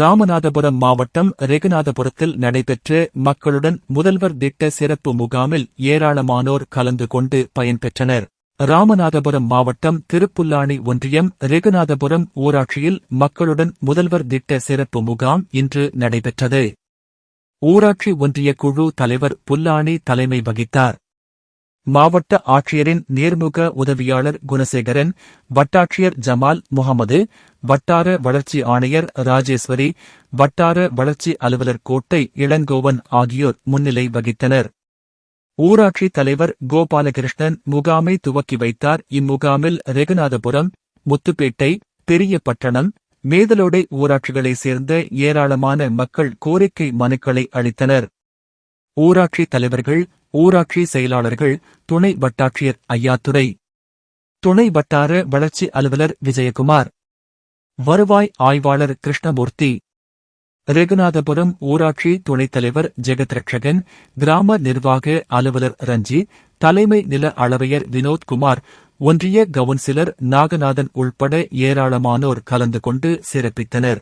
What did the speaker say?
ராமநாதபுரம் மாவட்டம் ரெகுநாதபுரத்தில் நடைபெற்ற மக்களுடன் முதல்வர் திட்ட சிறப்பு முகாமில் ஏராளமானோர் கலந்து கொண்டு பயன்பெற்றனர். ராமநாதபுரம் மாவட்டம் திருப்புல்லானி ஒன்றியம் ரெகுநாதபுரம் ஊராட்சியில் மக்களுடன் முதல்வர் திட்ட சிறப்பு முகாம் இன்று நடைபெற்றது. ஊராட்சி ஒன்றிய குழு தலைவர் புல்லானி தலைமை வகித்தார். மாவட்ட ஆட்சியரின் நேர்முக உதவியாளர் குணசேகரன் வட்டாட்சியர் ஜமால் முகமது வட்டார வளர்ச்சி ஆணையர் ராஜேஸ்வரி வட்டார வளர்ச்சி அலுவலர் கோட்டை இளங்கோவன் ஆகியோர் முன்னிலை வகித்தனர். ஊராட்சி தலைவர் கோபாலகிருஷ்ணன் முகாமை துவக்கி வைத்தார். இம்முகாமில் ரெகுநாதபுரம் முத்துப்பேட்டை பெரியபட்டணம் மேதலோடை ஊராட்சிகளைச் சேர்ந்த ஏராளமான மக்கள் கோரிக்கை மனுக்களை அளித்தனர். ஊராட்சி தலைவர்கள் ஊராட்சி செயலாளர்கள் துணை வட்டாட்சியர் ஐயாத்துறை துணை வட்டார வளர்ச்சி அலுவலர் விஜயகுமார் வருவாய் ஆய்வாளர் கிருஷ்ணமூர்த்தி ரெகுநாதபுரம் ஊராட்சி துணைத் தலைவர் ஜெகத்ரட்சகன் கிராம நிர்வாக அலுவலர் ரஞ்சி தலைமை நில அளவையர் வினோத்குமார் ஒன்றிய கவுன்சிலர் நாகநாதன் உள்பட ஏராளமானோர் கலந்து கொண்டு சிறப்பித்தனர்.